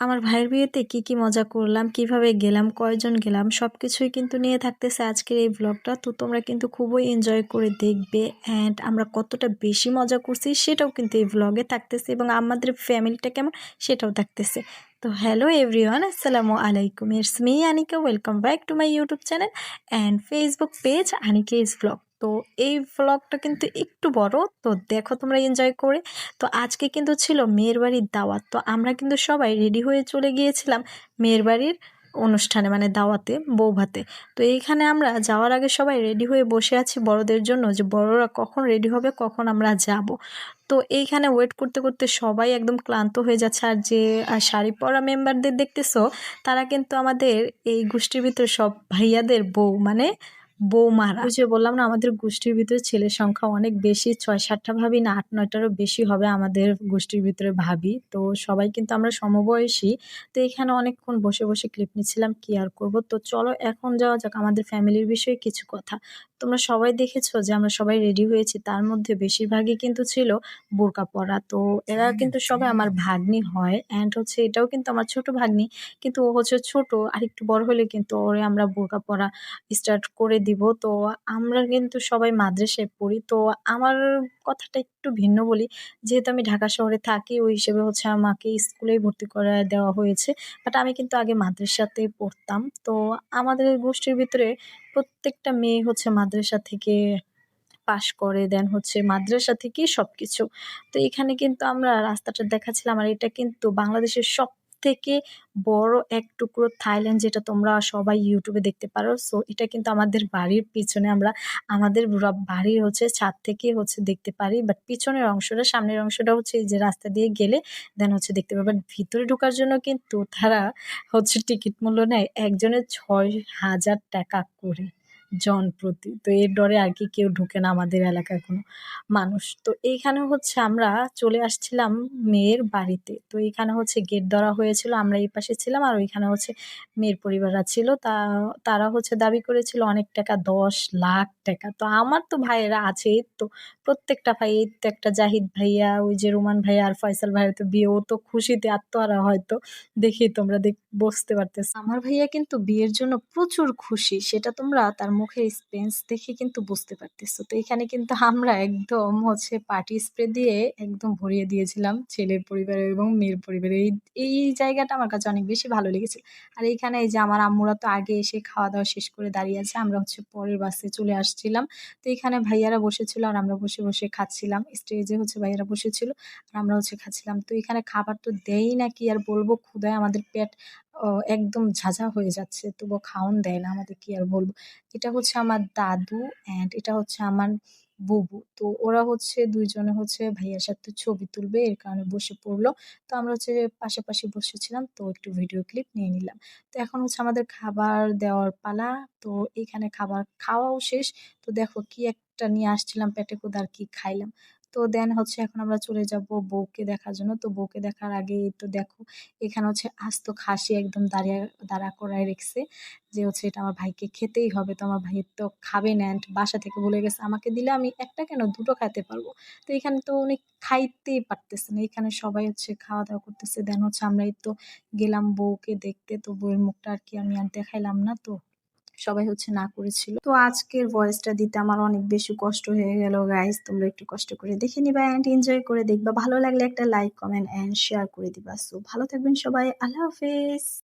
আমার ভাইয়ের বিয়েতে কি কি মজা করলাম, কীভাবে গেলাম, কয়জন গেলাম সব কিছুই কিন্তু নিয়ে থাকতেছে আজকের এই ব্লগটা তো তোমরা কিন্তু খুবই এনজয় করে দেখবে অ্যান্ড আমরা কতটা বেশি মজা করছি সেটাও কিন্তু এই ব্লগে থাকতেছে এবং আমাদের ফ্যামিলিটা কেমন সেটাও থাকতেছে। তো হ্যালো এভরিওয়ান আসসালামু আলাইকুম। It's me Anika welcome back to my YouTube channel and Facebook page Anika is blog তো এই ব্লগটা কিন্তু একটু বড়। তো দেখো তোমরা এনজয় করে। তো আজকে কিন্তু ছিল মেয়ের বাড়ির দাওয়াত। তো আমরা কিন্তু সবাই রেডি হয়ে চলে গিয়েছিলাম মেয়ের বাড়ির অনুষ্ঠানে মানে দাওয়াতে, বৌভাতে। তো এইখানে আমরা যাওয়ার আগে সবাই রেডি হয়ে বসে আছি বড়দের জন্য যে বড়রা কখন রেডি হবে, কখন আমরা যাব। তো এইখানে ওয়েট করতে করতে সবাই একদম ক্লান্ত হয়ে যাচ্ছে। আর যে শাড়ি পরা মেম্বারদের দেখতেছো, তারা কিন্তু আমাদের এই গোষ্ঠীর ভিতরে সব ভাইয়াদের বউ মানে বৌমারা। যে বললাম না আমাদের গোষ্ঠীর ভিতরে ছেলের সংখ্যা অনেক বেশি ছয় সাতটা ভাবি না আট নয়টারও বেশি হবে আমাদের গোষ্ঠীর ভিতরে ভাবি। তো সবাই কিন্তু আমরা সমবয়সী তো এখানে অনেকক্ষণ বসে বসে ক্লিপ নিচ্ছিলাম কি আর করব? তো চলো এখন যাওয়া যাক আমাদের ফ্যামিলির বিষয়ে কিছু কথা। তোমরা সবাই দেখেছ যে আমরা সবাই রেডি হয়েছি তার মধ্যে বেশিরভাগই কিন্তু ছিল বোরকা পরা। তো এরা কিন্তু সবাই আমার ভাগ্নি হয় অ্যান্ড হচ্ছে এটাও কিন্তু আমার ছোট ভাগ্নি কিন্তু ও হচ্ছে ছোট আর একটু বড় হলে কিন্তু ওরে আমরা বোরকা পরা স্টার্ট করে দিব। তো আমরা কিন্তু সবাই মাদ্রাসায় পড়ি। তো আমার কথাটা একটু ভিন্ন বলি। যেহেতু আমি ঢাকা শহরে থাকি, ওই হিসেবে হচ্ছে আমাকে স্কুলেই ভর্তি করে দেওয়া হয়েছে। বাট আমি কিন্তু আগে মাদ্রাসাতেই পড়তাম। তো আমাদের গোষ্ঠীর ভিতরে প্রত্যেকটা মেয়ে হচ্ছে মাদ্রাসা থেকে পাশ করে, দেন হচ্ছে মাদ্রাসা থেকেই সব কিছু তো এখানে কিন্তু আমরা রাস্তাটা দেখাচ্ছিলাম। আর এটা কিন্তু বাংলাদেশের সব থেকে বড় এক টুকরো থাইল্যান্ড যেটা তোমরা সবাই ইউটিউবে দেখতে পারো। সো এটা কিন্তু আমাদের বাড়ির পিছনে আমরা, আমাদের বাড়ির হচ্ছে ছাদ থেকে হচ্ছে দেখতে পারি। বাট পিছনের অংশটা, সামনের অংশটা হচ্ছে এই যে রাস্তা দিয়ে গেলে দেন হচ্ছে দেখতে পারো বাট ভিতরে ঢোকার জন্য কিন্তু তারা হচ্ছে টিকিট মূল্য নেয় একজনের ছয় হাজার টাকা করে। জন প্রতি তো এর ডরে আর কি কেউ ঢুকে না আমাদের এলাকায় কোনো মানুষ। তো এইখানে হচ্ছে আমরা চলে আসছিলাম মেয়ের বাড়িতে। তো এইখানে হচ্ছে গেট ধরা হয়েছিল, আমরা এই পাশে ছিলাম আর ওইখানে হচ্ছে মেয়ের পরিবাররা ছিল। তা, তারা হচ্ছে দাবি করেছিল অনেক টাকা, দশ লাখ টাকা। তো আমার তো ভাইয়েরা আছে তো প্রত্যেকটা ভাই, এই তো একটা জাহিদ ভাইয়া, ওই যে রোমান ভাইয়া আর ফয়সাল ভাইয়ের তো বিয়ে। ও তো খুশিতে আত্মহারা হয়তো দেখেই তোমরা দেখ বসতে পারতেছ। আমার ভাইয়া কিন্তু বিয়ের জন্য প্রচুর খুশি। সেটা তোমরা তার মুখের স্পেন্স দেখে কিন্তু বুঝতে পারতেছো। তো এখানে কিন্তু আমরা একদম হচ্ছে পার্টি স্প্রে দিয়ে একদম ভরিয়ে দিয়েছিলাম ছেলের পরিবারে এবং মেয়ের পরিবারে। এই এই জায়গাটা আমার কাছে অনেক বেশি ভালো লেগেছে আর এইখানে এই যে আমার আম্মুরা তো আগে এসে খাওয়া দাওয়া শেষ করে দাঁড়িয়ে আছে, আমরা হচ্ছে পরের বাসে চলে আসছিলাম। তো এখানে ভাইয়ারা বসেছিল আর আমরা বসে বসে খাচ্ছিলাম। স্টেজে হচ্ছে ভাইয়ারা বসেছিল আর আমরা হচ্ছে খাচ্ছিলাম। তো এখানে খাবার তো দেই না কি আর বলব? ক্ষুদায় আমাদের পেট একদম ঝাঝা হয়ে যাচ্ছে, তবুও খাওন দেয় না আমাদের কি আর বলব। এটা হচ্ছে আমার দাদু অ্যান্ড এটা হচ্ছে আমার বুবু। তো ওরা হচ্ছে দুইজনে হচ্ছে ভাইয়ার সাথে ছবি তুলবে, এর কারণে বসে পড়ল। তো আমরা হচ্ছে পাশাপাশি বসেছিলাম, তো একটু ভিডিও ক্লিপ নিয়ে নিলাম। তো এখন হচ্ছে আমাদের খাবার দেওয়ার পালা, তো এখানে খাবার খাওয়াও শেষ। তো দেখো কি একটা নিয়ে আসছিলাম, পেটে কোদার কি খাইলাম। তো দেন হচ্ছে এখন আমরা চলে যাব বউকে দেখার জন্য। তো বউকে দেখার আগে তো দেখো, এখানে হচ্ছে আস্ত খাসি একদম দাঁড়িয়ে, দাঁড়া করায় রেখেছে যে হচ্ছে এটা আমার ভাইকে খেতেই হবে। তো আমার ভাইয়ের তো খাবে না বাসা থেকে বলে গেছে, আমাকে দিলে আমি একটা কেন? দুটো খাইতে পারব? তো এখানে তো উনি খাইতেই পারতেছে না। এখানে সবাই হচ্ছে খাওয়া দাওয়া করতেছে। দেন হচ্ছে আমরা এই তো গেলাম বউকে দেখতে। তো বউয়ের মুখটা আর কি আমি আর দেখাইলাম না তো। সবাই হচ্ছে না করেছিল। তো আজকের ভয়েসটা দিতে আমার অনেক বেশি কষ্ট হয়ে গেল গাইজ তোমরা একটু কষ্ট করে দেখে নিবা অ্যান্ড এনজয় করে দেখবা। ভালো লাগলে একটা লাইক কমেন্ট অ্যান্ড শেয়ার করে দিবা। সো ভালো থাকবেন সবাই। আল্লাহ হাফেজ।